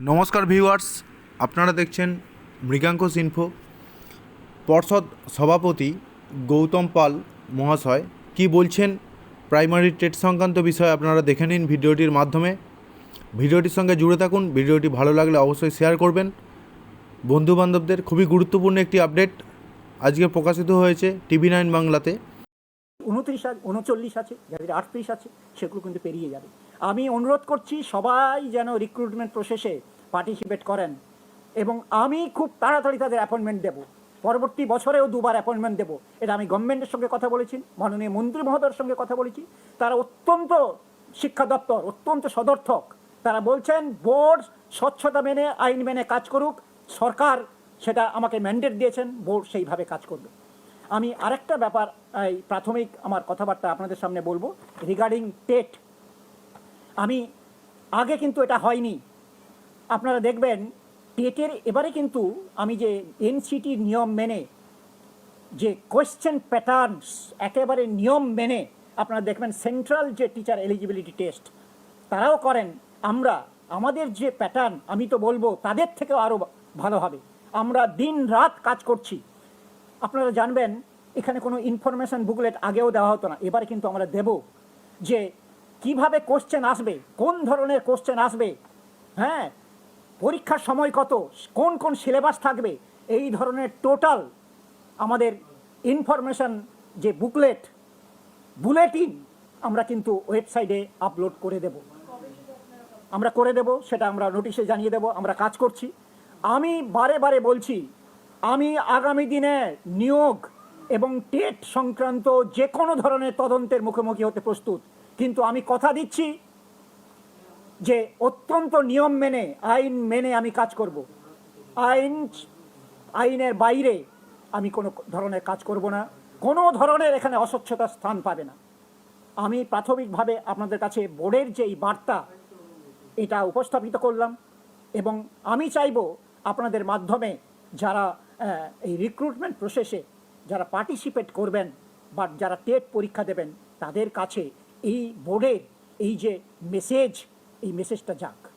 নমস্কার ভিউয়ার্স, আপনারা দেখছেন মৃগাঙ্কস ইনফো পর্ষদ সভাপতি গৌতম পাল মহাশয় কি বলছেন প্রাইমারি টেট সংক্রান্ত বিষয়ে আপনারা দেখে নিন ভিডিওটির মাধ্যমে। ভিডিওটির সঙ্গে জুড়ে থাকুন, ভিডিওটি ভালো লাগলে অবশ্যই শেয়ার করবেন। বন্ধুবান্ধবদের খুবই গুরুত্বপূর্ণ একটি আপডেট আজকে প্রকাশিত হয়েছে টিভি নাইন বাংলাতে। উনত্রিশ উনচল্লিশ আছে, যাদের আটত্রিশ আছে, সেগুলো কিন্তু পেরিয়ে যাবে। আমি অনুরোধ করছি সবাই যেন রিক্রুটমেন্ট প্রসেসে পার্টিসিপেট করেন এবং আমি খুব তাড়াতাড়ি তাদের অ্যাপয়েন্টমেন্ট দেবো। পরবর্তী বছরেও দুবার অ্যাপয়েন্টমেন্ট দেবো। এটা আমি গভর্নমেন্টের সঙ্গে কথা বলেছি, মাননীয় মন্ত্রী মহোদয়ের সঙ্গে কথা বলেছি। তারা অত্যন্ত শিক্ষা দপ্তর, অত্যন্ত সদর্থক। তারা বলছেন, বোর্ড স্বচ্ছতা মেনে, আইন মেনে কাজ করুক। সরকার সেটা আমাকে ম্যান্ডেট দিয়েছেন, বোর্ড সেইভাবে কাজ করবে। আমি আরেকটা ব্যাপার, এই প্রাথমিক আমার কথাবার্তা আপনাদের সামনে বলব রিগার্ডিং টেট। আমি আগে কিন্তু এটা হয়নি। আপনারা দেখবেন টেটের এবারে কিন্তু আমি যে এনসিটির নিয়ম মেনে, যে কোয়েশ্চেন প্যাটার্নস একেবারে নিয়ম মেনে আপনারা দেখবেন সেন্ট্রাল যে টিচার এলিজিবিলিটি টেস্ট তারাও করেন। আমরা, আমাদের যে প্যাটার্ন আমি তো বলব, তাদের থেকেও আরও ভালো হবে। আমরা দিন রাত কাজ করছি। আপনারা জানবেন, এখানে কোনো ইনফরমেশন বুকলেট আগেও দেওয়া হতো না, এবারে কিন্তু আমরা দেব যে কীভাবে কোশ্চেন আসবে? কোন ধরনের কোশ্চেন আসবে? হ্যাঁ? পরীক্ষার সময় কত? কোন কোন সিলেবাস থাকবে? এই ধরনের টোটাল আমাদের ইনফরমেশন যে বুকলেট বুলেটিন আমরা কিন্তু ওয়েবসাইটে আপলোড করে দেব। আমরা করে দেব, সেটা আমরা নোটিশে জানিয়ে দেব, আমরা কাজ করছি। আমি বারে বারে বলছি, আমি আগামী দিনে নিয়োগ এবং টেট সংক্রান্ত যে কোনো ধরনের তদন্তের মুখোমুখি হতে প্রস্তুত। কিন্তু আমি কথা দিচ্ছি যে অত্যন্ত নিয়ম মেনে, আইন মেনে আমি কাজ করব। আইন, আইনের বাইরে আমি কোনো ধরনের কাজ করব না। কোনো ধরনের এখানে অস্বচ্ছতার স্থান পাবে না। আমি প্রাথমিকভাবে আপনাদের কাছে বোর্ডের যে এই বার্তা, এটা উপস্থাপিত করলাম এবং আমি চাইব আপনাদের মাধ্যমে যারা এই রিক্রুটমেন্ট প্রসেসে যারা পার্টিসিপেট করবেন বা যারা টেট পরীক্ষা দেবেন, তাদের কাছে এই বোর্ডের এই যে মেসেজ এই মেসেজটা যাক।